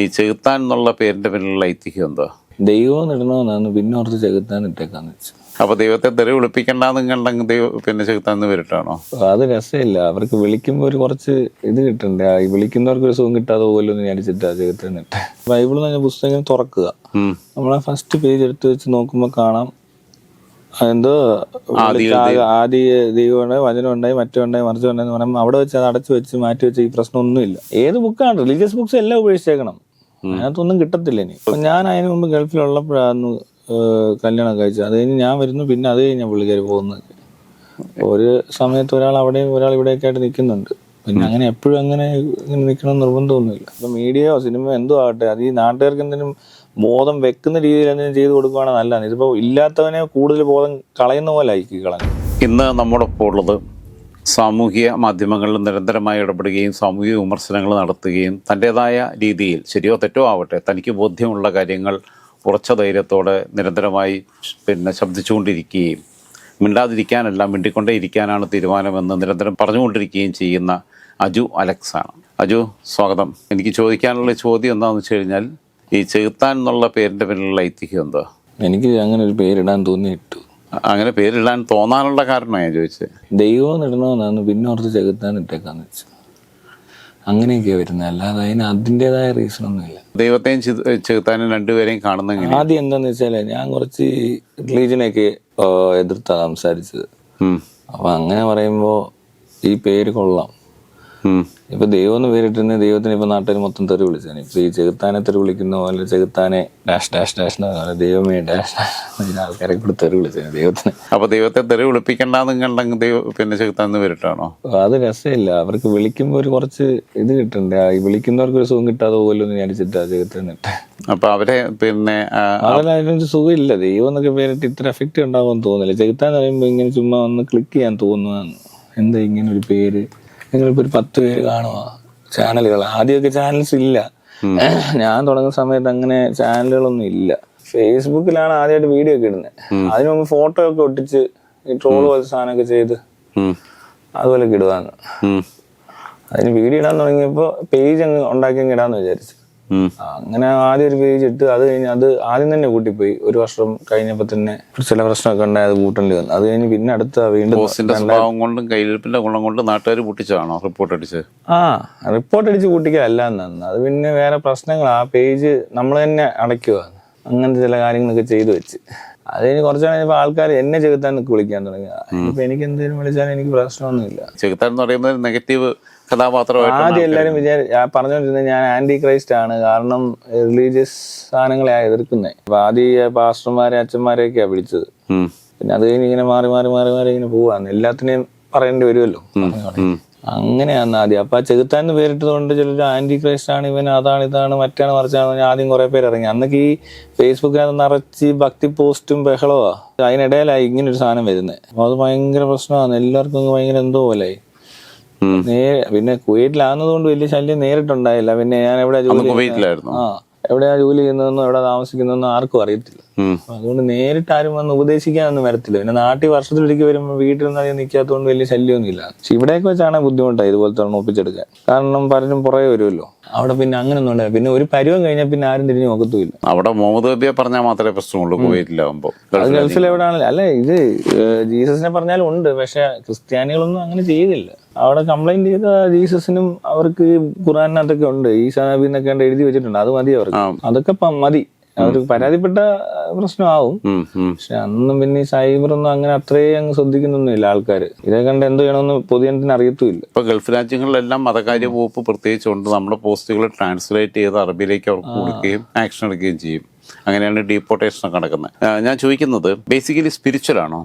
ഈ ചെകുത്താൻ എന്നുള്ള പേരിന്റെ പിന്നിലുള്ള ഐതിഹ്യം എന്താ? ദൈവം ഇടണമെന്നാണ് പിന്നെ ഓർത്ത് ചെകുത്താൻ ഇട്ടേക്കാന്ന് വെച്ചു. അപ്പൊ ദൈവത്തെ തെറി വിളിപ്പിക്കണ്ടെന്ന് കണ്ടെങ്കിൽ ദൈവം പിന്നെ ചെകുത്താന്ന് വരട്ടാണോ? അത് രസമില്ല. അവർക്ക് വിളിക്കുമ്പോൾ ഒരു കുറച്ച് ഇത് കിട്ടണ്ടേ? ഈ വിളിക്കുന്നവർക്ക് ഒരു സുഖം കിട്ടാതെ പോലും വിചാരിച്ചിട്ടാ ചെകുത്താൻ ഇട്ടെ. ബൈബിൾ എന്ന് പറഞ്ഞ പുസ്തകം തുറക്കുക. നമ്മളെ ഫസ്റ്റ് പേജ് എടുത്ത് വെച്ച് നോക്കുമ്പോൾ കാണാം. എന്തോ ആദ്യ ദൈവം. ഉണ്ടായി വചനം ഉണ്ടായി മറ്റേ ഉണ്ടായി മറിച്ചുണ്ടായി എന്ന് പറയുമ്പോൾ അവിടെ വെച്ച് അത് അടച്ചു വെച്ച് മാറ്റി വെച്ച് ഈ പ്രശ്നമൊന്നുമില്ല ഏത് ബുക്കാണ് റിലീജിയസ് ബുക്സ് എല്ലാം ഉപേക്ഷിച്ചേക്കണം അതിനകത്തൊന്നും കിട്ടത്തില്ല ഇനി. അപ്പൊ ഞാൻ അതിന് മുമ്പ് ഗൾഫിലുള്ളപ്പോഴായിരുന്നു കല്യാണം കഴിച്ചത്. അത് കഴിഞ്ഞ് ഞാൻ വരുന്നു പിന്നെ അത് കഴിഞ്ഞാൽ പുള്ളിക്കാർ പോകുന്നത്. ഒരു സമയത്ത് ഒരാൾ അവിടെ ഒരാൾ ഇവിടെയൊക്കെ ആയിട്ട് നിൽക്കുന്നുണ്ട്. പിന്നെ അങ്ങനെ എപ്പോഴും അങ്ങനെ ഇങ്ങനെ നിൽക്കണം നിർബന്ധമൊന്നുമില്ല. ഇപ്പൊ മീഡിയയോ സിനിമയോ എന്തോ ആകട്ടെ അത് ഈ നാട്ടുകാർക്ക് എന്തെങ്കിലും ബോധം വെക്കുന്ന രീതിയിൽ എന്തെങ്കിലും ചെയ്തു കൊടുക്കുകയാണെങ്കിൽ നല്ലതാണ്. ഇതിപ്പോ ഇല്ലാത്തവനെ കൂടുതൽ ബോധം കളയുന്ന പോലെ ആയിക്കി കളഞ്ഞു ഇന്ന് നമ്മോടൊപ്പം ഉള്ളത് സാമൂഹിക മാധ്യമങ്ങളിൽ നിരന്തരമായി ഇടപെടുകയും സാമൂഹിക വിമർശനങ്ങൾ നടത്തുകയും തന്റെതായ രീതിയിൽ ശരിയോ തെറ്റോ ആവട്ടെ തനിക്ക് ബോധ്യമുള്ള കാര്യങ്ങൾ ഉറച്ച ധൈര്യത്തോടെ നിരന്തരമായി പിന്നെ ശബ്ദിച്ചുകൊണ്ടിരിക്കുകയും മിണ്ടാതിരിക്കാനല്ല മിണ്ടിക്കൊണ്ടേ ഇരിക്കാനാണ് തീരുമാനമെന്ന് നിരന്തരം പറഞ്ഞുകൊണ്ടിരിക്കുകയും ചെയ്യുന്ന അജു അലക്സ് ആണ് അജു സ്വാഗതം. എനിക്ക് ചോദിക്കാനുള്ള ചോദ്യം എന്താണെന്ന് വെച്ച് കഴിഞ്ഞാൽ ഈ ചെകുത്താൻ എന്നുള്ള പേരിന്റെ പിന്നിലുള്ള ഐതിഹ്യം എന്താ എനിക്ക് അങ്ങനെ ഒരു പേരിടാൻ തോന്നി ഇട്ടു അങ്ങനെ പേരിടാൻ തോന്നാനുള്ള കാരണമാണ് ഞാൻ ചോദിച്ചത്. ദൈവം ഇടണമെന്നാണ് പിന്നെ ഓർത്ത് ചെകുത്താൻ ഇട്ടേക്കാന്ന് വെച്ചു. അങ്ങനെയൊക്കെയാ വരുന്നത് അല്ലാതെ അതിന് അതിന്റെതായ റീസൺ ഒന്നുമില്ല ദൈവത്തെയും ചെകുത്താനും രണ്ടുപേരെയും കാണുന്ന ആദ്യം എന്താന്ന് വെച്ചാൽ ഞാൻ കുറച്ച് റിലീജിയനൊക്കെ എതിർത്താ സംസാരിച്ചത്. അപ്പൊ അങ്ങനെ പറയുമ്പോൾ ഈ പേര് കൊള്ളാം. ഉം. ഇപ്പൊ ദൈവം എന്ന് പേരിട്ടിരുന്ന ദൈവത്തിന് ഇപ്പൊ നാട്ടിൽ മൊത്തം തെറി വിളിച്ചാണ് ഇപ്പൊ ഈ ചെകുത്താനെ തെറി വിളിക്കുന്ന പോലെ ചെകുത്താനെ ഡാഷ് ഡാഷ് ഡാഷ് ദൈവമേ ഡാഷ് ആൾക്കാരെ കൂടെ തെറി വിളിച്ചാണ് ദൈവത്തിന്. അപ്പൊ ദൈവത്തെ തെറി വിളിപ്പിക്കണ്ടെന്ന് കണ്ടെങ്കിൽ ദൈവം പിന്നെ ചെകുത്താന്ന് പേരിട്ടാണോ അത് രസമില്ല. അവർക്ക് വിളിക്കുമ്പോൾ ഒരു കുറച്ച് ഇത് കിട്ടണ്ടേ? ഈ വിളിക്കുന്നവർക്ക് ഒരു സുഖം കിട്ടാതെ പോലും വിചാരിച്ചിട്ടാ ചെകുത്താൻ ഇട്ടെ. അപ്പൊ അവരെ പിന്നെ അതിനൊരു സുഖമില്ല. ദൈവം എന്നൊക്കെ പേരിട്ട് ഇത്ര എഫക്റ്റ് ഉണ്ടാകുമെന്ന് തോന്നുന്നില്ല. ചെകുത്താൻ പറയുമ്പോൾ ഇങ്ങനെ ചുമ്മാ ഒന്ന് ക്ലിക്ക് ചെയ്യാൻ തോന്നുന്നതാണ് എന്താ ഇങ്ങനെ ഒരു പേര്? നിങ്ങളിപ്പോ ഒരു പത്ത് പേര് കാണുക ചാനലുകൾ. ആദ്യമൊക്കെ ചാനൽസ് ഇല്ല. ഞാൻ തുടങ്ങുന്ന സമയത്ത് അങ്ങനെ ചാനലുകളൊന്നും ഇല്ല. ഫേസ്ബുക്കിലാണ് ആദ്യമായിട്ട് വീഡിയോ ഒക്കെ ഇടുന്നത് അതിനു മുമ്പ് ഫോട്ടോ ഒക്കെ ഒട്ടിച്ച് ഈ ട്രോൾ പോലത്തെ സാധനമൊക്കെ ചെയ്ത്. അതുപോലെ ഇടുവാന്ന്. അതിന് വീഡിയോ ഇടാൻ തുടങ്ങിയപ്പോൾ പേജ് അങ്ങ് ഉണ്ടാക്കി അങ്ങ് ഇടാന്ന് വിചാരിച്ചു. അങ്ങനെ ആദ്യം ഒരു പേജ് ഇട്ട് അത് കഴിഞ്ഞ് അത് ആദ്യം തന്നെ കൂട്ടിപ്പോയി. ഒരു വർഷം കഴിഞ്ഞപ്പോൾ തന്നെ ചില പ്രശ്നമൊക്കെ ഉണ്ടായത് കൂട്ടേണ്ടി വന്നു. അത് കഴിഞ്ഞ് പിന്നെ അടുത്ത വീണ്ടും സ്വഭാവം കൊണ്ടും കയ്യിലിപ്പിന്റെ ഗുണം കൊണ്ടും നാട്ടുകാർ പൊട്ടിച്ചതാണോ റിപ്പോർട്ട് അടിച്ച് ആ റിപ്പോർട്ട് അടിച്ച് കൂട്ടിക്കലല്ല എന്നാണ് അത് പിന്നെ വേറെ പ്രശ്നങ്ങൾ ആ പേജ് നമ്മൾ തന്നെ അടയ്ക്കുക അങ്ങനത്തെ ചില കാര്യങ്ങളൊക്കെ ചെയ്തു വെച്ച്. അത് കഴിഞ്ഞ് കുറച്ച് കഴിഞ്ഞപ്പോൾ ആൾക്കാർ എന്നെ ചെകുത്താൻ വിളിക്കാൻ തുടങ്ങി. ഇപ്പൊ എനിക്ക് എന്തെങ്കിലും വിളിച്ചാൽ എനിക്ക് പ്രശ്നമൊന്നുമില്ല. ചെകുത്താൻ എന്ന് പറയുന്നത് നെഗറ്റീവ് കഥാപാത്രമായിട്ട് ആദ്യം എല്ലാരും വിചാരി പറഞ്ഞുകൊണ്ടിരുന്നത് ഞാൻ ആന്റി ക്രൈസ്റ്റ് ആണ്. കാരണം റിലീജിയസ് സാധനങ്ങളെ എതിർക്കുന്നത് അപ്പൊ ആദ്യം പാസ്റ്റർമാരെ അച്ഛന്മാരെയൊക്കെയാ വിളിച്ചത്. പിന്നെ അത് കഴിഞ്ഞ് ഇങ്ങനെ മാറി മാറി മാറി മാറി ഇങ്ങനെ പോവാന്ന് എല്ലാത്തിനെയും പറയേണ്ടി വരുമല്ലോ. അങ്ങനെയാന്ന് ആദ്യം. അപ്പൊ ആ ചെകുത്താൻ എന്ന് പേരിട്ടതുകൊണ്ട് ചിലർ ആന്റി ക്രൈസ്റ്റ് ആണ് ഇവൻ അതാണ് ഇതാണ് മറ്റാണ് മറിച്ചാണ് ഞാൻ ആദ്യം കുറെ പേര് ഇറങ്ങി. അന്നൊക്കെ ഈ ഫേസ്ബുക്കിനകത്ത് നിറച്ച് ഭക്തി പോസ്റ്റും ബഹളവാ. അതിനിടയിലായി ഇങ്ങനെ ഒരു സാധനം വരുന്നത് അപ്പൊ അത് ഭയങ്കര പ്രശ്നമാണ്. എല്ലാവർക്കും ഭയങ്കര എന്തോ പോലായി. ഉം. നേരെ പിന്നെ കുവൈറ്റിലാകുന്നതുകൊണ്ട് വലിയ ശല്യം നേരിട്ടുണ്ടായില്ല. പിന്നെ ഞാൻ എവിടെ കുവൈറ്റിലായിരുന്നു. ആ എവിടെയാ ജോലി ചെയ്യുന്നതെന്നോ എവിടെ താമസിക്കുന്നതെന്നോ ആർക്കും അറിയത്തില്ല. അതുകൊണ്ട് നേരിട്ട് ആരും വന്ന് ഉപദേശിക്കാനൊന്നും വരത്തില്ല. പിന്നെ നാട്ടിൽ വർഷത്തിലൊരിക്കൽ വരുമ്പോൾ വീട്ടിൽ നിന്ന് അധികം നിൽക്കാത്തതുകൊണ്ട് വലിയ ശല്യമൊന്നും ഇല്ല പക്ഷെ ഇവിടെയൊക്കെ വെച്ചാണ് ബുദ്ധിമുട്ടായി ഇതുപോലത്തെ ഒപ്പിച്ചെടുക്കാൻ. കാരണം പലരും പുറകെ വരുമല്ലോ. അവിടെ പിന്നെ അങ്ങനെ ഒന്നും ഉണ്ടായി പിന്നെ ഒരു പരുവം കഴിഞ്ഞാൽ പിന്നെ ആരും തിരിഞ്ഞു നോക്കത്തുമില്ല. അവിടെ മുഹമ്മദ് നബിയെ പറഞ്ഞാൽ മാത്രമേ പ്രശ്നമുള്ളൂ കുവൈറ്റിലാവുമ്പോൾ അത് ഗൾഫിൽ എവിടെയാണല്ലോ അല്ല ഇത് ജീസസിനെ പറഞ്ഞാലും ഉണ്ട്. പക്ഷെ ക്രിസ്ത്യാനികളൊന്നും അങ്ങനെ ചെയ്തില്ല. അവിടെ കംപ്ലൈന്റ് ചെയ്ത ജീസസിനും അവർക്ക് ഖുറാനകത്തൊക്കെ ഉണ്ട്. ഈ നബി എഴുതി വെച്ചിട്ടുണ്ട്. അത് മതി അവർക്ക്. അതൊക്കെ മതി. അവർക്ക് പരാതിപ്പെട്ട പ്രശ്നമാവും. പക്ഷെ അന്നും പിന്നെ ഈ സൈബർ ഒന്നും അങ്ങനെ അത്രയും അങ്ങ് ശ്രദ്ധിക്കുന്നൊന്നുമില്ല ആൾക്കാർ ഇതേ കണ്ട് എന്ത് ചെയ്യണമെന്ന് പൊതുജനത്തിന് അറിയത്തുമില്ല. ഇപ്പൊ ഗൾഫ് രാജ്യങ്ങളിലെല്ലാം മതകാര്യ വകുപ്പ് പ്രത്യേകിച്ചുണ്ട്. നമ്മുടെ പോസ്റ്റുകൾ ട്രാൻസ്ലേറ്റ് ചെയ്ത് അറബിയിലേക്ക് അവർക്ക് കൊടുക്കുകയും ആക്ഷൻ എടുക്കുകയും ചെയ്യും. അങ്ങനെയാണ് ഡീപ്പോർട്ടേഷൻ നടക്കുന്നത്. ഞാൻ ചോദിക്കുന്നത് ബേസിക്കലി സ്പിരിച്വൽ ആണോ?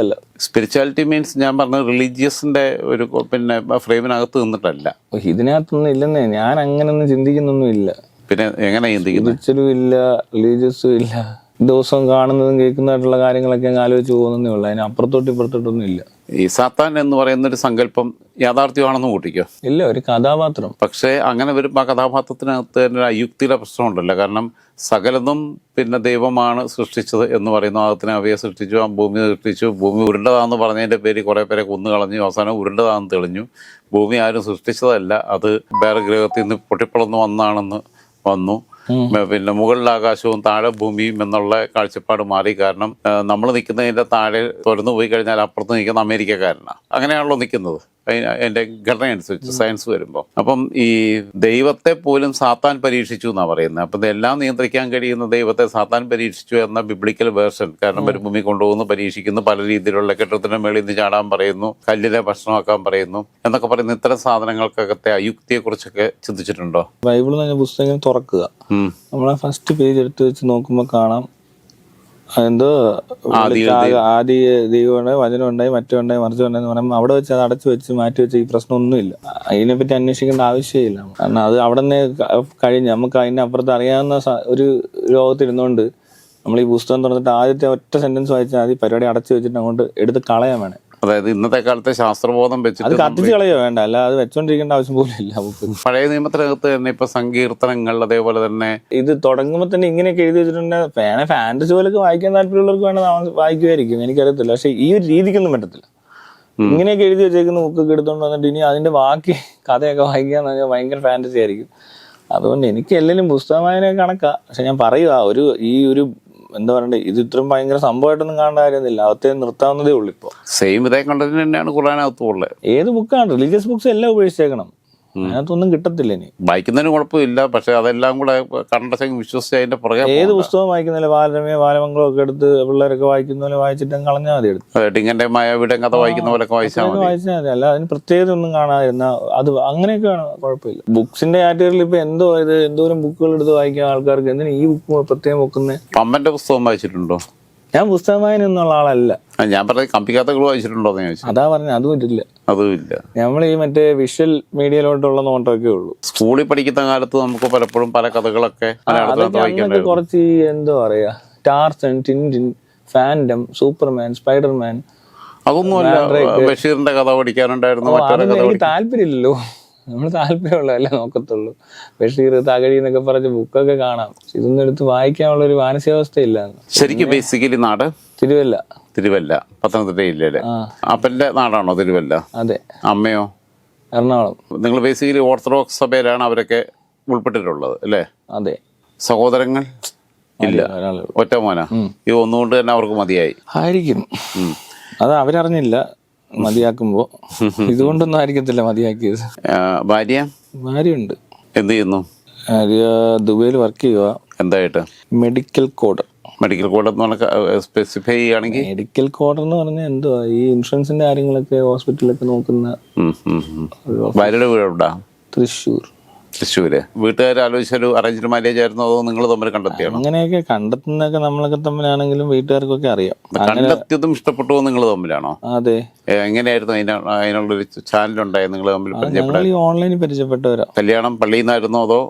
അല്ല. സ്പിരിച്വാലിറ്റി മീൻസ് ഞാൻ പറഞ്ഞത് റിലീജിയസിന്റെ ഒരു പിന്നെ ഫ്രെയിമിനകത്ത് നിന്നിട്ടല്ല. ഇതിനകത്തൊന്നും ഇല്ലെന്നേ. ഞാൻ അങ്ങനൊന്നും ചിന്തിക്കുന്നൊന്നും ഇല്ല. പിന്നെ എങ്ങനെ ചിന്തിക്കുന്നത് സ്പിരിച്വലും ഇല്ല റിലീജിയസും ഇല്ല. ദിവസവും കാണുന്നതും കേൾക്കുന്നതായിട്ടുള്ള കാര്യങ്ങളൊക്കെ ആലോചിച്ച് പോകുന്നതേ ഉള്ളൂ. അതിന് അപ്പുറത്തോട്ട് ഇപ്പുറത്തോട്ടൊന്നും ഇല്ല. ഈ സാത്താൻ എന്ന് പറയുന്ന ഒരു സങ്കല്പം യാഥാർത്ഥ്യമാണെന്ന് കൂട്ടിക്കോ? ഇല്ല ഒരു കഥാപാത്രം. പക്ഷേ അങ്ങനെ വരുമ്പോൾ ആ കഥാപാത്രത്തിനകത്ത് തന്നെ ഒരു അയുക്തിയുടെ പ്രശ്നമുണ്ടല്ലോ. കാരണം സകലതും പിന്നെ ദൈവമാണ് സൃഷ്ടിച്ചത് എന്ന് പറയുന്ന. അതിനെ അവയെ സൃഷ്ടിച്ചു ആ ഭൂമി സൃഷ്ടിച്ചു. ഭൂമി ഉരുണ്ടതാന്ന് പറഞ്ഞതിന്റെ പേര് കുറേ പേരെ കൊന്നു കളഞ്ഞു അവസാനം ഉരുണ്ടതാന്ന് തെളിഞ്ഞു. ഭൂമി ആരും സൃഷ്ടിച്ചതല്ല. അത് വേറെ ഗ്രഹത്തിൽ നിന്ന് പൊട്ടിപ്പളർന്നു വന്നാണെന്ന് വന്നു. പിന്നെ മുകളിൽ ആകാശവും താഴെ ഭൂമിയും എന്നുള്ള കാഴ്ചപ്പാട് മാറി. കാരണം നമ്മൾ നിൽക്കുന്നതിന്റെ താഴെ തുറന്നു പോയി കഴിഞ്ഞാൽ അപ്പുറത്ത് നിൽക്കുന്ന അമേരിക്കക്കാരനാണ് അങ്ങനെയാണല്ലോ നിൽക്കുന്നത്. അതിന്റെ ഘടന അനുസരിച്ച് സയൻസ് വരുമ്പോൾ അപ്പം ഈ ദൈവത്തെ പോലും സാത്താൻ പരീക്ഷിച്ചു എന്നാണ് പറയുന്നത്. അപ്പം ഇതെല്ലാം നിയന്ത്രിക്കാൻ കഴിയുന്ന ദൈവത്തെ സാത്താൻ പരീക്ഷിച്ചു എന്ന ബിബ്ലിക്കൽ വേർഷൻ കാരണം മരുഭൂമി കൊണ്ടുപോകുന്നു പരീക്ഷിക്കുന്നു പല രീതിയിലുള്ള കെട്ടിടത്തിന്റെ മേളിൽ നിന്ന് ചാടാൻ പറയുന്നു കല്ലിലെ ഭക്ഷണമാക്കാൻ പറയുന്നു എന്നൊക്കെ പറയുന്ന ഇത്തരം സാധനങ്ങൾക്കകത്തെ അയുക്തിയെക്കുറിച്ചൊക്കെ ചിന്തിച്ചിട്ടുണ്ടോ? ബൈബിൾ പുസ്തകം തുറക്കുക. നമ്മളെ ഫസ്റ്റ് പേജ് എടുത്ത് വെച്ച് നോക്കുമ്പോൾ കാണാം. എന്തോ ആദ്യ ദൈവമുണ്ടായി വചനം ഉണ്ടായി മറ്റുണ്ടായി മറിച്ചുണ്ടായി എന്ന് പറയുമ്പോൾ അവിടെ വെച്ച് അത് അടച്ചു വെച്ച് മാറ്റി വെച്ച് ഈ പ്രശ്നമൊന്നുമില്ല. അതിനെപ്പറ്റി അന്വേഷിക്കേണ്ട ആവശ്യമില്ല. കാരണം അത് അവിടെ നിന്ന് കഴിഞ്ഞ് നമുക്ക് അതിന്റെ അപ്പുറത്ത് അറിയാവുന്ന ഒരു ലോകത്തിരുന്നുകൊണ്ട് നമ്മൾ ഈ പുസ്തകം തുറന്നിട്ട് ആദ്യത്തെ ഒറ്റ സെന്റൻസ് വായിച്ചാൽ ആദ്യം പരിപാടി അടച്ചു വെച്ചിട്ട് അങ്ങോട്ട് എടുത്ത് കളയാൻ വേണേ. അതായത് ഇന്നത്തെ കാലത്തെ ശാസ്ത്രബോധം വെച്ചിട്ട് കത്തിച്ച് കളയോ വേണ്ട. അല്ല അത് വെച്ചോണ്ടിരിക്കേണ്ട ആവശ്യം പോലും ഇല്ല പഴയ നിയമത്തിനകത്ത് തന്നെ ഇപ്പൊ സങ്കീർത്തനങ്ങൾ അതേപോലെ തന്നെ ഇത് തുടങ്ങുമ്പോൾ തന്നെ ഇങ്ങനെയൊക്കെ എഴുതി വെച്ചിട്ടുണ്ടെങ്കിൽ വേണേ ഫാന്റസി പോലൊക്കെ വായിക്കാൻ താല്പര്യമുള്ളവർക്ക് വേണം വായിക്കുമായിരിക്കും എനിക്കറിയത്തില്ല. പക്ഷെ ഈ ഒരു രീതിക്കൊന്നും പറ്റത്തില്ല. ഇങ്ങനെയൊക്കെ എഴുതി വെച്ചേക്കുന്ന ബുക്കൊക്കെ എടുത്തോണ്ട് വന്നിട്ട് ഇനി അതിന്റെ ബാക്കി കഥയൊക്കെ വായിക്കാൻ ഭയങ്കര ഫാന്റസി ആയിരിക്കും. അതുകൊണ്ട് എനിക്ക് എല്ലാവരും പുസ്തകമായ കണക്കാ. പക്ഷെ ഞാൻ പറയുക ഒരു ഈ ഒരു എന്താ പറയണ്ടേ ഇത് ഇത്രയും ഭയങ്കര സംഭവമായിട്ടൊന്നും കാണേണ്ട കാര്യമൊന്നുമില്ല. അവത്തെ നിർത്താവുന്നതേ ഉള്ളൂ ഇപ്പോൾ സെയിം ഇതേ കണ്ടന്റ് തന്നെയാണ് ഖുറാനകത്തുള്ളത് ഏത് ബുക്കാണ് റിലീജിയസ് ബുക്സ് എല്ലാം ഉപേക്ഷിച്ചേക്കണം അതിനകത്തൊന്നും കിട്ടത്തില്ല ഇനി. വായിക്കുന്നതിന് കുഴപ്പമില്ല പക്ഷെ അതെല്ലാം കൂടെ കണ്ടച്ചെങ്കിൽ വിശ്വസിച്ച് അതിന്റെ പുറകെ ഏത്. പുസ്തകം വായിക്കുന്നില്ല ബാലരമയോ ബാലമംഗളോ ഒക്കെ എടുത്ത് പിള്ളേരൊക്കെ വായിക്കുന്ന പോലെ വായിച്ചിട്ട് കളഞ്ഞാൽ മതി എടുത്ത്. ടിങ്കന്റെ മായാവിടെ കഥ വായിക്കുന്ന പോലെ വായിച്ചാൽ മതി. വായിച്ചാൽ മതി. അല്ല അതിന് പ്രത്യേകത ഒന്നും കാണാതിരുന്ന അത് അങ്ങനെയൊക്കെയാണ് കുഴപ്പമില്ല. ബുക്സിന്റെ കാറ്റഗറിയിൽ ഇപ്പൊ എന്തോ ഇത് എന്തോരം ബുക്കുകൾ എടുത്ത് വായിക്കുന്ന ആൾക്കാർക്ക് എന്തിനാ ഈ ബുക്ക് പ്രത്യേകം വെക്കുന്നത് അമ്മന്റെ പുസ്തകം വായിച്ചിട്ടുണ്ടോ? ഞാൻ പുസ്തകം വായന എന്നുള്ള ആളല്ല ഞാൻ പറഞ്ഞ ഗ്ലൂ വായിച്ചിട്ടുണ്ടോ എന്ന് ചോദിച്ചു. അതാ പറഞ്ഞ അതും ഇല്ല അതും ഇല്ല. നമ്മൾ ഈ മറ്റേ വിഷ്വൽ മീഡിയയിലോട്ടുള്ള നോട്ടമൊക്കെ ഉള്ളൂ. സ്കൂളിൽ പഠിക്കുന്ന കാലത്ത് നമുക്ക് പലപ്പോഴും പല കഥകളൊക്കെ കുറച്ച് എന്തോ പറയാ Tarzan Tintin Phantom Superman Spiderman അതൊന്നുമല്ല ബഷീറിന്റെ കഥ പഠിക്കാനുണ്ടായിരുന്നു മറ്റൊരു കഥ താല്പര്യമില്ലല്ലോ. നമ്മൾ താല്പര്യമുള്ളതല്ലേ നോക്കത്തുള്ളൂ. ബഷീർ തകഴി എന്നൊക്കെ പറഞ്ഞ് ബുക്കൊക്കെ കാണാം. ഇതൊന്നും എടുത്ത് വായിക്കാനുള്ള ഒരു മാനസികാവസ്ഥയില്ല. ശരിക്കും ബേസിക്കലി നാട്? തിരുവല്ല. തിരുവല്ല. പത്തനംതിട്ട ജില്ലയിലെ. അപ്പന്റെ നാടാണോ തിരുവല്ല? അതെ. അമ്മയോ? എറണാകുളം. നിങ്ങൾ ബേസിക്കലി ഓർത്തഡോക്സ് സഭയിലാണ് അവരൊക്കെ ഉൾപ്പെട്ടിട്ടുള്ളത് അല്ലേ? അതെ. സഹോദരങ്ങൾ? ഇല്ല. ഒറ്റ മോന? ഈ ഒന്നുകൊണ്ട് തന്നെ അവർക്ക് മതിയായി. ആയിരിക്കും. അത് അവരറിഞ്ഞില്ല. മതിയാക്കുമ്പോ. ഇതുകൊണ്ടൊന്നും ആയിരിക്കത്തില്ല മതിയാക്കിയത് ഭാര്യ? ഭാര്യയുണ്ട്. എന്ത് ചെയ്യുന്നു? ഭാര്യ ദുബൈയിൽ വർക്ക് ചെയ്യുക എന്തായിട്ട്? മെഡിക്കൽ കോഡ് മെഡിക്കൽ കോഡ് എന്ന് പറഞ്ഞാൽ സ്പെസിഫൈ ചെയ്യുകയാണെങ്കിൽ മെഡിക്കൽ കോഡ് എന്ന് പറഞ്ഞാൽ എന്തുവാ? ഈ ഇൻഷുറൻസിന്റെ കാര്യങ്ങളൊക്കെ ഹോസ്പിറ്റലിലൊക്കെ നോക്കുന്ന. ഭാര്യയുടെ തൃശ്ശൂർ. തൃശ്ശൂര്. വീട്ടുകാർ ആലോചിച്ചൊരു അറേഞ്ച്ഡ് മാരേജ് ആയിരുന്നു അതോ നിങ്ങൾ തമ്മിൽ കണ്ടെത്തിയാണ്? അങ്ങനെയൊക്കെ കണ്ടെത്തുന്നൊക്കെ നമ്മളൊക്കെ തമ്മിലാണെങ്കിലും വീട്ടുകാർക്കൊക്കെ അറിയാം. കണ്ടെത്തിയതും ഇഷ്ടപ്പെട്ടു നിങ്ങൾ തമ്മിലാണോ? അതെ. എങ്ങനെയായിരുന്നു അതിനുള്ള ഒരു ചാനൽ ഉണ്ടായത് നിങ്ങൾ തമ്മിൽ പരിചയപ്പെട്ടു ഓൺലൈനിൽ പരിചയപ്പെട്ടവരാ. കല്യാണം പള്ളിയിൽ നിന്നായിരുന്നോ അതോ?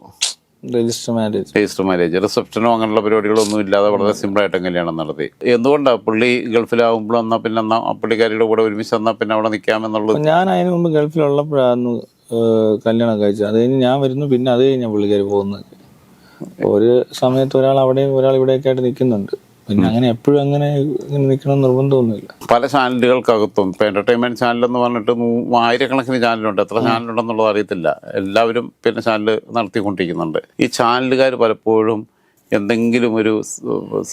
രജിസ്റ്റർ മാരേജ് രജിസ്റ്റർ മാരേജ് റിസപ്ഷനോ അങ്ങനെയുള്ള പരിപാടികളൊന്നും ഇല്ലാതെ വളരെ സിമ്പിൾ ആയിട്ട് കല്യാണം നടത്തി. എന്തുകൊണ്ടാണ് പുള്ളി ഗൾഫിലാവുമ്പോഴും എന്നാ പിന്നെ പുള്ളിക്കാരിയുടെ കൂടെ ഒരുമിച്ച് പിന്നെ അവിടെ നിൽക്കാമെന്നുള്ളത് ഞാൻ അതിന് മുമ്പ് ഗൾഫിലുള്ളപ്പോഴായിരുന്നു കല്യാണം കഴിച്ചത് അത് കഴിഞ്ഞ് ഞാൻ വരുന്നു പിന്നെ അത് കഴിഞ്ഞാൽ പുള്ളിക്കാർ പോകുന്നത് ഒരു സമയത്ത് ഒരാൾ അവിടെയും ഒരാൾ ഇവിടെയൊക്കെ ആയിട്ട് നിൽക്കുന്നുണ്ട്. പിന്നെ അങ്ങനെ എപ്പോഴും അങ്ങനെ ഇങ്ങനെ നിൽക്കണം നിർബന്ധമൊന്നുമില്ല. പല ചാനലുകൾക്കകത്തും ഇപ്പൊ എന്റർടൈൻമെന്റ് ചാനൽ എന്ന് പറഞ്ഞിട്ട് ആയിരക്കണക്കിന് ചാനലുണ്ട്. എത്ര ചാനലുണ്ടെന്നുള്ളത് അറിയത്തില്ല. എല്ലാവരും പിന്നെ ചാനൽ നടത്തിക്കൊണ്ടിരിക്കുന്നുണ്ട്. ഈ ചാനലുകാർ പലപ്പോഴും എന്തെങ്കിലും ഒരു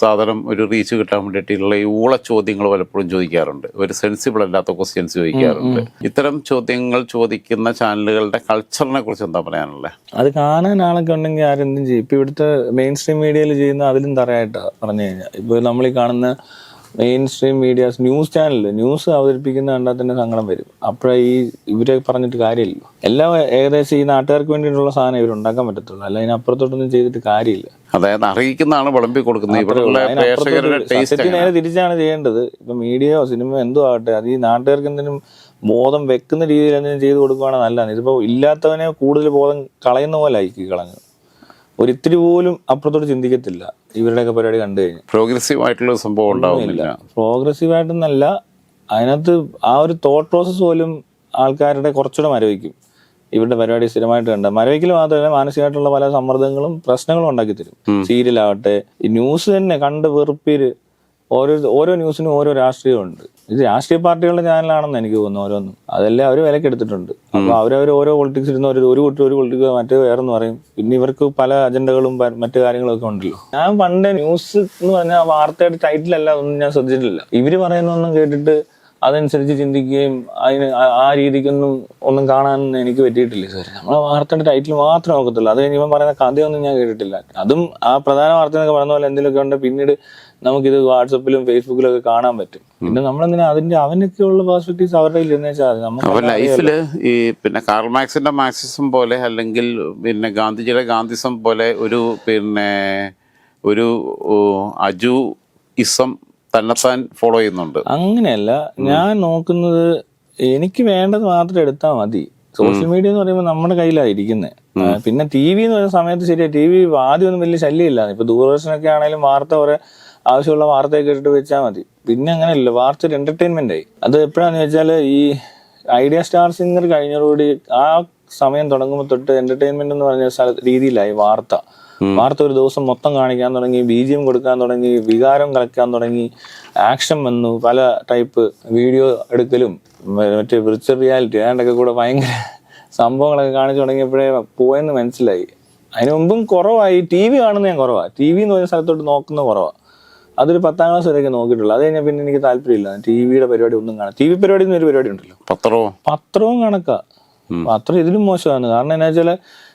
സാധനം ഒരു റീച്ച് കിട്ടാൻ വേണ്ടിയിട്ടുള്ള ഈ ഊള ചോദ്യങ്ങൾ പലപ്പോഴും ചോദിക്കാറുണ്ട്. ഒരു സെൻസിബിൾ അല്ലാത്ത ക്വസ്റ്റ്യൻസ് ചോദിക്കാറുണ്ട്. ഇത്തരം ചോദ്യങ്ങൾ ചോദിക്കുന്ന ചാനലുകളുടെ കൾച്ചറിനെ കുറിച്ച് എന്താ പറയാനുള്ളത് അത് കാണാൻ ആളൊക്കെ ഉണ്ടെങ്കിൽ ആരെന്തും ചെയ്യും. ഇപ്പൊ ഇവിടുത്തെ മെയിൻ സ്ട്രീം മീഡിയയിൽ ചെയ്യുന്ന അതിലും തറയായിട്ടാ പറഞ്ഞു കഴിഞ്ഞാൽ ഇപ്പൊ നമ്മൾ ഈ കാണുന്ന mainstream medias news channel news അവതരിപ്പിക്കുന്ന കണ്ടാൽ തന്നെ സങ്കടം വരും. അപ്പോഴേ ഈ ഇവരെ പറഞ്ഞിട്ട് കാര്യമില്ല. എല്ലാം ഏകദേശം ഈ നാട്ടുകാർക്ക് വേണ്ടിയിട്ടുള്ള സാധനം ഇവർ ഉണ്ടാക്കാൻ പറ്റത്തുള്ളൂ. അല്ല അതിനപ്പുറത്തോട്ടൊന്നും ചെയ്തിട്ട് കാര്യമില്ല. അതായത് അറിയിക്കുന്നതാണ് വിളമ്പി കൊടുക്കുന്നത്. നേരെ തിരിച്ചാണ് ചെയ്യേണ്ടത്. ഇപ്പൊ മീഡിയയോ സിനിമയോ എന്തോ ആകട്ടെ അത് ഈ നാട്ടുകാർക്ക് എന്തെങ്കിലും ബോധം വെക്കുന്ന രീതിയിൽ എന്തെങ്കിലും ചെയ്തു കൊടുക്കുകയാണ് നല്ലതാണ്. ഇതിപ്പോ ഇല്ലാത്തവനെ കൂടുതൽ ബോധം കളയുന്ന പോലെ ആയിരിക്കും കളഞ്ഞു. ഒരിത്തിരി പോലും അപ്പുറത്തോട്ട് ചിന്തിക്കത്തില്ല. ഇവരുടെയൊക്കെ പരിപാടി കണ്ടു കഴിഞ്ഞു. പ്രോഗ്രസീവ് ആയിട്ടുള്ള സംഭവം ഉണ്ടാവുന്നില്ല. പ്രോഗ്രസീവ് ആയിട്ടൊന്നല്ല അതിനകത്ത് ആ ഒരു തോട്ട് പ്രോസസ്സ് പോലും ആൾക്കാരുടെ കുറച്ചുകൂടെ മരവിക്കും. ഇവരുടെ പരിപാടി സ്ഥിരമായിട്ട് കണ്ട. മരവിക്കൽ മാത്രമല്ല മാനസികമായിട്ടുള്ള പല സമ്മർദ്ദങ്ങളും പ്രശ്നങ്ങളും ഉണ്ടാക്കി തരും. സീരിയലാവട്ടെ ഈ ന്യൂസ് തന്നെ കണ്ട് വെറുപ്പീര് ഓരോ ഓരോ ന്യൂസിനും ഓരോ രാഷ്ട്രീയമുണ്ട്. ഇത് രാഷ്ട്രീയ പാർട്ടികളുടെ ചാനലാണെന്ന് എനിക്ക് തോന്നുന്നു ഓരോന്നും. അതെല്ലാം അവർ വിലക്കെടുത്തിട്ടുണ്ട്. അപ്പൊ അവരവർ ഓരോ പൊളിറ്റിക്സ് ഇരുന്ന ഒരു ഒരു കുട്ടി ഒരു പൊളിറ്റിക്സ് മറ്റേ വേറെന്ന് പറയും. പിന്നെ ഇവർക്ക് പല അജണ്ടകളും മറ്റു കാര്യങ്ങളൊക്കെ ഉണ്ടല്ലോ. ഞാൻ പണ്ട് ന്യൂസ് എന്ന് പറഞ്ഞാൽ വാർത്തയുടെ ടൈറ്റിലല്ല ഒന്നും ഞാൻ ശ്രദ്ധിച്ചിട്ടില്ല. ഇവർ പറയുന്നൊന്നും കേട്ടിട്ട് അതനുസരിച്ച് ചിന്തിക്കുകയും അതിന് ആ- രീതിക്കൊന്നും ഒന്നും കാണാൻ എനിക്ക് പറ്റിയിട്ടില്ല സാർ നമ്മളെ വാർത്തയുടെ ടൈറ്റിൽ മാത്രം നോക്കത്തുള്ളൂ. അത് കഴിഞ്ഞ് ഇവൻ പറയുന്ന കഥയൊന്നും ഞാൻ കേട്ടിട്ടില്ല. അതും ആ പ്രധാന വാർത്ത എന്നൊക്കെ പറഞ്ഞ പോലെ എന്തെങ്കിലുമൊക്കെ ഉണ്ട് പിന്നീട് നമുക്കിത് വാട്സപ്പിലും ഫേസ്ബുക്കിലും ഒക്കെ കാണാൻ പറ്റും. പിന്നെ നമ്മളെന്തിനാ അതിന്റെ അവനൊക്കെ ഉള്ള പേഴ്സ്പെക്ടീവ്സ് അവരുടെ കയ്യിൽ ഇരുന്ന് വെച്ചാൽ മതി. അപ്പൊ നമുക്ക് ലൈഫിൽ ഈ പിന്നെ കാർൾ മാക്സിന്റെ മാർക്സിസം പോലെ അല്ലെങ്കിൽ പിന്നെ ഗാന്ധിജിയുടെ ഗാന്ധിസം പോലെ ഒരു പിന്നെ ഒരു അജു ഇസം തന്നെത്താൻ ഫോളോ ചെയ്യുന്നുണ്ട്. അങ്ങനെയല്ല ഞാൻ നോക്കുന്നത് എനിക്ക് വേണ്ടത് മാത്രം എടുത്താൽ മതി. സോഷ്യൽ മീഡിയ എന്ന് പറയുമ്പോൾ നമ്മുടെ കയ്യിലാണ് ഇരിക്കുന്നത് പിന്നെ ടി വി എന്ന് പറയുന്ന സമയത്ത് ശരിയാ ടി വി ആദ്യമൊന്നും വലിയ ശല്യമില്ല. ഇപ്പൊ ദൂരദർശനൊക്കെ ആണെങ്കിലും വാർത്ത കുറെ ആവശ്യമുള്ള വാർത്തയൊക്കെ ഇട്ടിട്ട് വെച്ചാൽ മതി. പിന്നെ അങ്ങനെയല്ല വാർത്ത ഒരു എന്റർടൈൻമെന്റ് ആയി. അത് എപ്പോഴാന്ന് വെച്ചാൽ ഈ ഐഡിയ സ്റ്റാർ സിംഗർ കഴിഞ്ഞതോടുകൂടി ആ സമയം തുടങ്ങുമ്പോൾ തൊട്ട് എന്റർടൈൻമെന്റ് എന്ന് പറഞ്ഞ രീതിയിലായി വാർത്ത. വാർത്ത ഒരു ദിവസം മൊത്തം കാണിക്കാൻ തുടങ്ങി ബീജിയം കൊടുക്കാൻ തുടങ്ങി വികാരം കളിക്കാൻ തുടങ്ങി ആക്ഷൻ വന്നു പല ടൈപ്പ് വീഡിയോ എടുക്കലും മറ്റേ വിർച്വൽ റിയാലിറ്റി അതിന്റെയൊക്കെ കൂടെ ഭയങ്കര സംഭവങ്ങളൊക്കെ കാണിച്ചു തുടങ്ങിയപ്പോഴേ പോയെന്ന് മനസ്സിലായി. അതിനു മുമ്പും കുറവായി ടി വി കാണുന്ന ഞാൻ കുറവാണ് ടി വി എന്ന് പറഞ്ഞ സ്ഥലത്തോട്ട് നോക്കുന്ന കുറവാണ് അതൊരു പത്താം ക്ലാസ് വരെയൊക്കെ നോക്കിയിട്ടുള്ളൂ. അത് കഴിഞ്ഞാൽ പിന്നെ എനിക്ക് താല്പര്യമില്ല. ടി വിയുടെ പരിപാടി ഒന്നും കാണാം ടി വി പരിപാടി എന്നൊരു പരിപാടി ഉണ്ടല്ലോ. പത്രവും? പത്രവും കണക്കാ. പത്രം ഇതിലും മോശമാണ്. കാരണം എന്നാ വെച്ചാൽ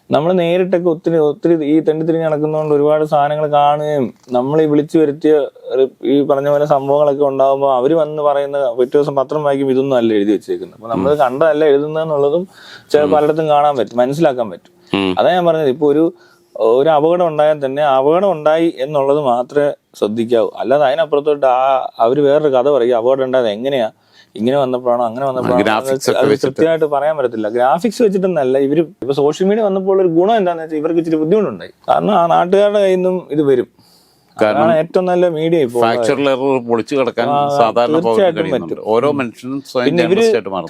നമ്മൾ നേരിട്ടൊക്കെ ഒത്തിരി ഒത്തിരി ഈ തെണ്ടിത്തിരിഞ്ഞ് നടക്കുന്നതുകൊണ്ട് ഒരുപാട് സാധനങ്ങൾ കാണുകയും നമ്മൾ ഈ വിളിച്ചു വരുത്തിയ ഈ പറഞ്ഞ പോലെ സംഭവങ്ങളൊക്കെ ഉണ്ടാകുമ്പോൾ അവർ വന്ന് പറയുന്ന പിറ്റേ ദിവസം പത്രം വായിക്കും ഇതൊന്നും അല്ല എഴുതി വെച്ചേക്കുന്നത്. അപ്പൊ നമ്മൾ കണ്ടതല്ല എഴുതുന്നതെന്നുള്ളതും ചില പലയിടത്തും കാണാൻ പറ്റും മനസ്സിലാക്കാൻ പറ്റും. അതാ ഞാൻ പറഞ്ഞത്. ഇപ്പൊ ഒരു ഒരു അപകടം ഉണ്ടായാൽ തന്നെ അപകടം ഉണ്ടായി എന്നുള്ളത് മാത്രമേ ശ്രദ്ധിക്കാവൂ. അല്ലാതെ അതിനപ്പുറത്തോട്ട് ആ അവർ വേറൊരു കഥ പറയും അപകടം ഉണ്ടായത് എങ്ങനെയാ? ഇങ്ങനെ വന്നപ്പോഴാണോ അങ്ങനെ വന്നപ്പോഴാണോ. കൃത്യമായിട്ട് പറയാൻ പറ്റത്തില്ല. ഗ്രാഫിക്സ് വെച്ചിട്ടൊന്നല്ല ഇവർ ഇപ്പൊ സോഷ്യൽ മീഡിയ വന്നപ്പോൾ ഒരു ഗുണം എന്താണെന്ന് വെച്ചാൽ ഇവർക്ക് ഇച്ചിരി ബുദ്ധിമുട്ടുണ്ടായി. കാരണം ആ നാട്ടുകാരുടെ കയ്യിൽ നിന്നും ഇത് വരും. കാരണം ഏറ്റവും നല്ല മീഡിയ പൊളിച്ചു കിടക്കാൻ സാധാരണ ഓരോ മനുഷ്യനും പിന്നെ ഇവർ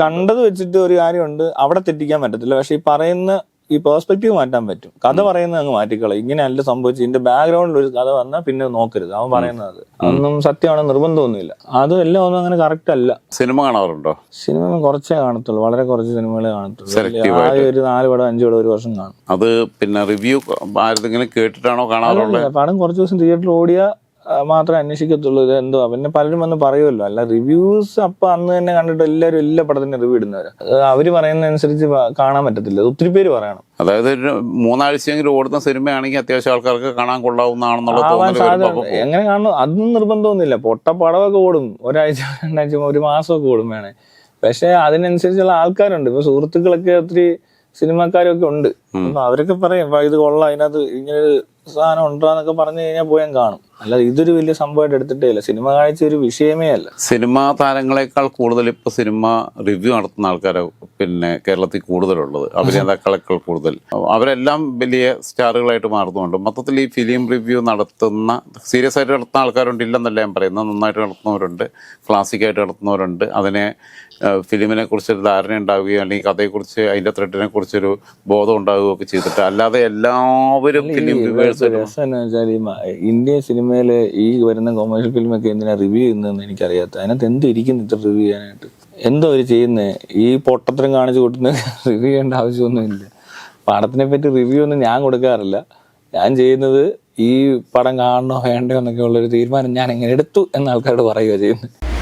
കണ്ടത് വെച്ചിട്ട് ഒരു കാര്യമുണ്ട് അവിടെ തെറ്റിക്കാൻ പറ്റത്തില്ല. പക്ഷെ ഈ പറയുന്ന ഈ പേഴ്സ്പെക്റ്റീവ് മാറ്റാൻ പറ്റും. കഥ പറയുന്നത് അങ്ങ് മാറ്റിക്കളെ ഇങ്ങനെയല്ല സംഭവിച്ചു ഇതിന്റെ ബാക്ക്ഗ്രൗണ്ടിൽ ഒരു കഥ വന്നാൽ പിന്നെ നോക്കരുത്. അവൻ പറയുന്നത് അത്. അതൊന്നും സത്യമാണെന്ന് നിർബന്ധമൊന്നുമില്ല. അതും എല്ലാം ഒന്നും അങ്ങനെ കറക്റ്റ് അല്ല. സിനിമ കാണാറുണ്ടോ? സിനിമ കുറച്ചേ കാണത്തുള്ളൂ. വളരെ കുറച്ച് സിനിമകളെ കാണത്തുള്ളൂ. Selective ആ ഒരു നാല് പടം അഞ്ചു പടം ഒരു വർഷം കാണും. അത് പിന്നെ റിവ്യൂ ആരെങ്കിലും കേട്ടിട്ടാണോ കാണാറുള്ളത്? പടം കുറച്ച് ദിവസം തിയേറ്ററിൽ ഓടിയ മാത്രമേ അന്വേഷിക്കത്തുള്ളൂ ഇത് എന്തോ. പിന്നെ പലരും വന്ന് പറയുമല്ലോ അല്ല റിവ്യൂസ് അപ്പൊ അന്ന് തന്നെ കണ്ടിട്ട് എല്ലാവരും എല്ലാ പടത്തിന്റെ റിവ്യൂ ഇടുന്നവര്. അവർ പറയുന്നതനുസരിച്ച് അനുസരിച്ച് കാണാൻ പറ്റത്തില്ല. ഒത്തിരി പേര് പറയണം. അതായത് ഒരു മൂന്നാഴ്ചയെങ്കിലും ഓടുന്ന സിനിമയാണെങ്കിൽ അത്യാവശ്യം ആൾക്കാർക്ക് കാണാൻ കൊള്ളാവുന്നതാണെന്നുള്ള. എങ്ങനെ കാണണം അതൊന്നും നിർബന്ധമൊന്നുമില്ല. പൊട്ട പടമൊക്കെ ഓടും. ഒരാഴ്ച രണ്ടാഴ്ച ഒരു മാസമൊക്കെ ഓടും വേണേ. പക്ഷെ അതിനനുസരിച്ചുള്ള ആൾക്കാരുണ്ട്. ഇപ്പൊ സുഹൃത്തുക്കളൊക്കെ ഒത്തിരി സിനിമാക്കാരൊക്കെ ഉണ്ട്. അപ്പൊ അവരൊക്കെ പറയും "വാ, ഇത് കൊള്ളാം. അതിനകത്ത് ഇങ്ങനെ സാധനം ഉണ്ടോന്നൊക്കെ പറഞ്ഞു കഴിഞ്ഞാൽ പോയാൽ കാണും. അല്ല ഇതൊരു വലിയ സംഭവമായിട്ട് എടുത്തിട്ടേ ഇല്ല. സിനിമ കാഴ്ച ഒരു വിഷയമേ അല്ല. സിനിമാ താരങ്ങളെക്കാൾ കൂടുതൽ ഇപ്പൊ സിനിമ റിവ്യൂ നടത്തുന്ന ആൾക്കാരെ പിന്നെ കേരളത്തിൽ കൂടുതലുള്ളത്. അഭിനേതാക്കളെക്കാൾ കൂടുതൽ. അവരെല്ലാം വലിയ സ്റ്റാറുകളായിട്ട് മാറുന്നുണ്ട്. മൊത്തത്തിൽ ഈ ഫിലിം റിവ്യൂ നടത്തുന്ന സീരിയസ് ആയിട്ട് നടത്തുന്ന ആൾക്കാരുണ്ട് ഇല്ലെന്നല്ല ഞാൻ പറയുന്നത്. നന്നായിട്ട് നടത്തുന്നവരുണ്ട്. ക്ലാസിക്കായിട്ട് നടത്തുന്നവരുണ്ട്. അതിനെ ഫിലിമിനെ കുറിച്ചൊരു ധാരണ ഉണ്ടാവുകയോ അല്ലെങ്കിൽ കഥയെക്കുറിച്ച് അതിന്റെ ത്രെഡിനെ കുറിച്ചൊരു ബോധം ഉണ്ടാവുകയോ ഒക്കെ ചെയ്തിട്ട് അല്ലാതെ എല്ലാവരും ഫിലിം രസം എന്ന് വെച്ചാൽ ഈ ഇന്ത്യൻ സിനിമയിൽ ഈ വരുന്ന കൊമേഴ്ഷ്യൽ ഫിലിമൊക്കെ എന്തിനാ റിവ്യൂ ചെയ്യുന്നതെന്ന് എനിക്കറിയാത്ത. അതിനകത്ത് എന്ത് ഇരിക്കുന്നു ഇത്ര റിവ്യൂ ചെയ്യാനായിട്ട്? എന്തോ അവർ ചെയ്യുന്നത് ഈ പൊട്ടത്തരം കാണിച്ചു കൂട്ടുന്ന റിവ്യൂ ചെയ്യേണ്ട ആവശ്യമൊന്നുമില്ല. പടത്തിനെ പറ്റി റിവ്യൂ ഒന്നും ഞാൻ കൊടുക്കാറില്ല. ഞാൻ ചെയ്യുന്നത് ഈ പടം കാണണോ വേണ്ടോ എന്നൊക്കെ ഉള്ളൊരു തീരുമാനം ഞാൻ എങ്ങനെ എടുത്തു എന്ന ആൾക്കാരോട് പറയുക ചെയ്യുന്നത്